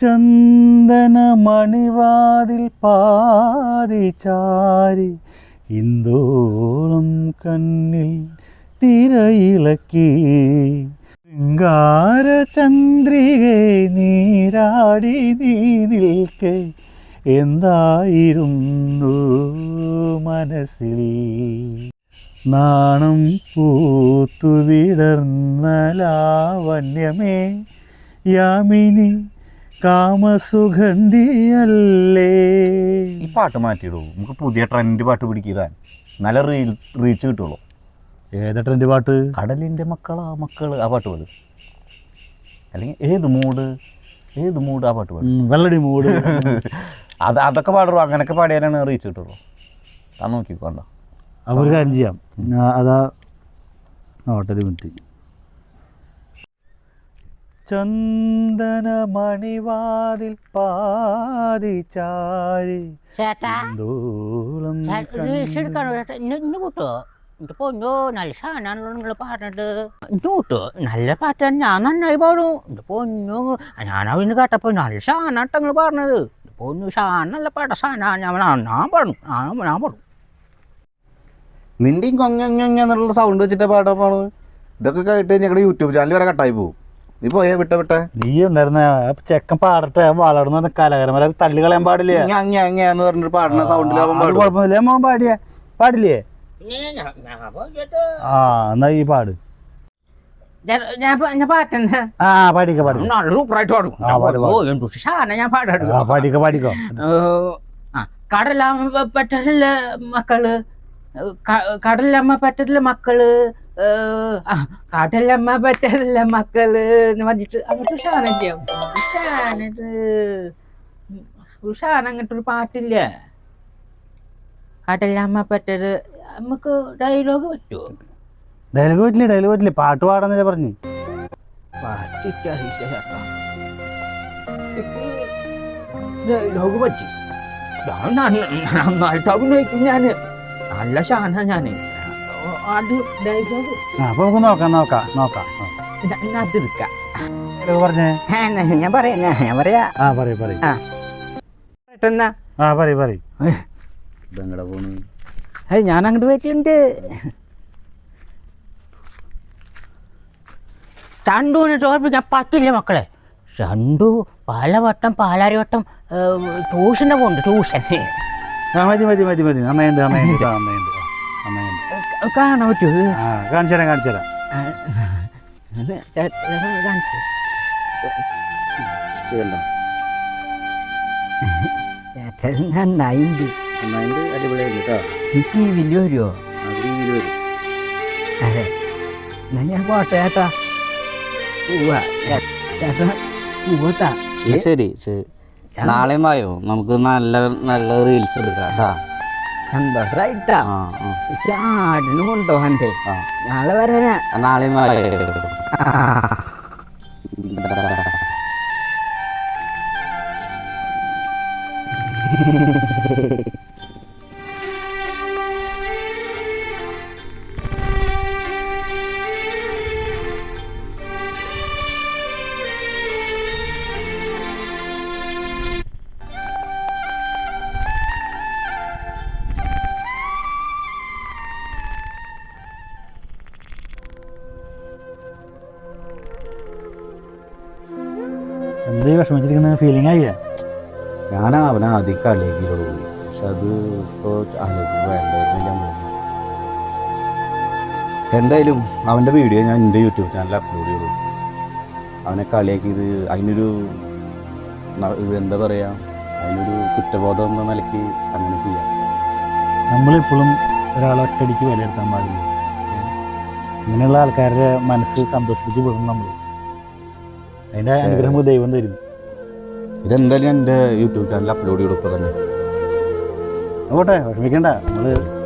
ചന്ദന മണിവാതിൽ പാതി ചാരി ഇന്ദോളം കണ്ണിൽ തിരയിളക്കി. ശൃംഗാര ചന്ദ്രികെ നീരാടി നീ നിൽക്കെ. എന്തായിരുന്നു മനസ്സിൽ? നാണം പൂത്തു വിടർന്ന ലാവണ്യമേ യാമിനി കാമസുഗന്ധിയല്ലേ? ഈ പാട്ട് മാറ്റിയിടൂ. നമുക്ക് പുതിയ ട്രെൻഡ് പാട്ട് പിടിക്കാൻ നല്ല റീൽ റീച്ച് കിട്ടുള്ളൂ. ഏതാ ട്രെൻഡ് പാട്ട്? കടലിന്റെ മക്കളാ മക്കൾ. ആ പാട്ട് പോലെ അല്ലെങ്കിൽ ഏത് മൂഡ്? ഏത് മൂഡ് ആ പാട്ട് പാടും. വെള്ളടി മൂഡ്. അത് അതൊക്കെ പാടുള്ളൂ. അങ്ങനെയൊക്കെ പാടിയാലാണ് റീച്ച് കിട്ടുള്ളൂ. അത് നോക്കിക്കോണ്ട. അവർ കാര്യം ചെയ്യാം. അതാ ഹോട്ടലിൽ മിനിറ്റ്. ചന്ദന മണിവാതിൽ പാതി ചാരി കൂട്ടോ? പൊന്നോ നല്ല സാധനമാണല്ലോ നിങ്ങൾ പാടുന്നത്. ഇന്ന് കൂട്ടോ? നല്ല പാട്ട് ഞാൻ നന്നായി പാടും. എന്റെ പൊന്നു ഞാൻ അവന് കേട്ടപ്പോൾ നല്ല സാധനമാട്ടോ നിങ്ങൾ പാടുന്നത്. പൊന്നു സാധനം നല്ല പാട്ട സാധനം ഞാൻ ഞാൻ പാടും. ഞാൻ ഞാൻ പാടും. നിന്റെ എന്നുള്ള സൗണ്ട് വെച്ചിട്ട് പാടാൻ പോണത്. ഇതൊക്കെ കേട്ട് ഞങ്ങളുടെ യൂട്യൂബ് ചാനൽ വരെ കട്ടായി പോകും നീ പോയേ വിട്ട വിട്ടേ. നീ ഉണ്ടായിരുന്ന? ചെക്കൻ പാടട്ടെ. വളർന്ന കലകരമര തള്ളി കളയാൻ പാടില്ല? എന്ന് പറഞ്ഞിട്ട് പാടുന്ന സൗണ്ടിൽ കുഴപ്പമില്ല. മോൻ പാടിയേ. പാടില്ലേ? ആ എന്നാ ഈ പാട്. ഞാൻ ഞാൻ പാട്ടുന്ന? ആ പാടിക്ക പാടിക്ക. നല്ല സൂപ്പറായിട്ട് പാടും. ആ, പാട്, പാട്. ഓ എന്തു സാധനം ഞാൻ ആ പാടാടും പാടിക്ക. പാടിക്കോ ആ കടലമ്മ പറ്റത്തില്ല മക്കൾ കടലമ്മ പറ്റത്തില്ല മക്കൾ ഏ, പറ്റല്ല മക്കൾ എന്ന് പറഞ്ഞിട്ട് അങ്ങോട്ട് ഉഷാനല്ലേ ഉഷാനത് ഉഷാൻ അങ്ങോട്ടൊരു പാട്ടില്ല. കാട്ടല്ലമ്മ പറ്റത് നമുക്ക് ഡയലോഗ് പറ്റുമോ ഡയലോഗ് പറ്റില്ല ഡയലോഗ് പറ്റില്ല. പാട്ട് പാടാന്നല്ലേ പറഞ്ഞു. ഡയലോഗ് പറ്റി. ഞാൻ നന്ന- നന്നായിട്ട് അഭിനയിക്കും ഞാൻ. നല്ല ശാന ഞാൻ. അപ്പൊ നമുക്ക് നോക്കാം നോക്കാം നോക്കാം. അതിരിക്കാം പറഞ്ഞേ. ഞാൻ പറയാ ഞാൻ പറയാ. ആ പറയ പറയ. ആ. പറയ് പറയ്. ഇതെങ്ങടെ പോണ്? ഏയ് ഞാൻ അങ്ങോട്ട് ചണ്ടുവിനെ തോൽപ്പിക്കാൻ പറ്റില്ല മക്കളെ. ചണ്ടു പലവട്ടം പാലാരിവട്ടം ട്യൂഷന്റെ പോകുന്നുണ്ട് ട്യൂഷൻ മതി മതി മതി മതി. അമ്മയുണ്ട് അമ്മയുണ്ട് അമ്മയുണ്ട്. കാണാൻ പറ്റുമോ? ആ കാണിച്ചു തരാം കാണിച്ചു തരാം. കാണിച്ചു നന്നായിണ്ട് അടിപൊളിയായിരുന്നു കേട്ടോ. എനിക്ക് വലിയ വരുമോ അത്. എന്നാ ഞാൻ പോട്ടെ ചേട്ടാ. ഉവ്വ ചേട്ടാ ഇത് ശരി ശരി. നാളെയും വായോ? നമുക്ക് നല്ല നല്ല റീൽസ് എടുക്കാം കേട്ടാ. സന്തോഷമായിട്ടാ ആ ആ. ആടിന് കൊണ്ടുപോകണ്ടേ. നാളെ വരാനാ നാളെ വായോ ഈ വിഷമിച്ചിരിക്കുന്ന ഫീലിംഗ് ആയില്ലേ? ഞാൻ അവനെ ആദ്യം കളിയാക്കിയിട്ടുള്ളൂ പക്ഷെ അത് ഇപ്പോൾ ആലോചിക്കുമ്പോൾ എന്തായാലും അവന്റെ വീഡിയോ ഞാൻ എന്റെ യൂട്യൂബ് ചാനലിൽ അപ്ലോഡ് ചെയ്തു അവനെ കളിയാക്കിയത് അതിനൊരു ഇത് എന്താ പറയുക അതിനൊരു കുറ്റബോധം എന്ന നിലയ്ക്ക് അങ്ങനെ ചെയ്യാം. നമ്മളിപ്പോഴും ഒരാളെ ഒറ്റടിക്ക് വിലയിരുത്താൻ പാടില്ല. ഇങ്ങനെയുള്ള ആൾക്കാരുടെ മനസ്സ് സന്തോഷിപ്പിച്ച് വിടും നമ്മൾ അതിന്റെ പക്ഷേ- അനുഗ്രഹം ദൈവം തരും. ഇതെന്തായാലും എന്റെ യൂട്യൂബ് ചാനലിൽ അപ്ലോഡ് ചെയ്തപ്പോൾ തന്നെ. പോട്ടെ വിഷമിക്കണ്ട. നമ്മൾ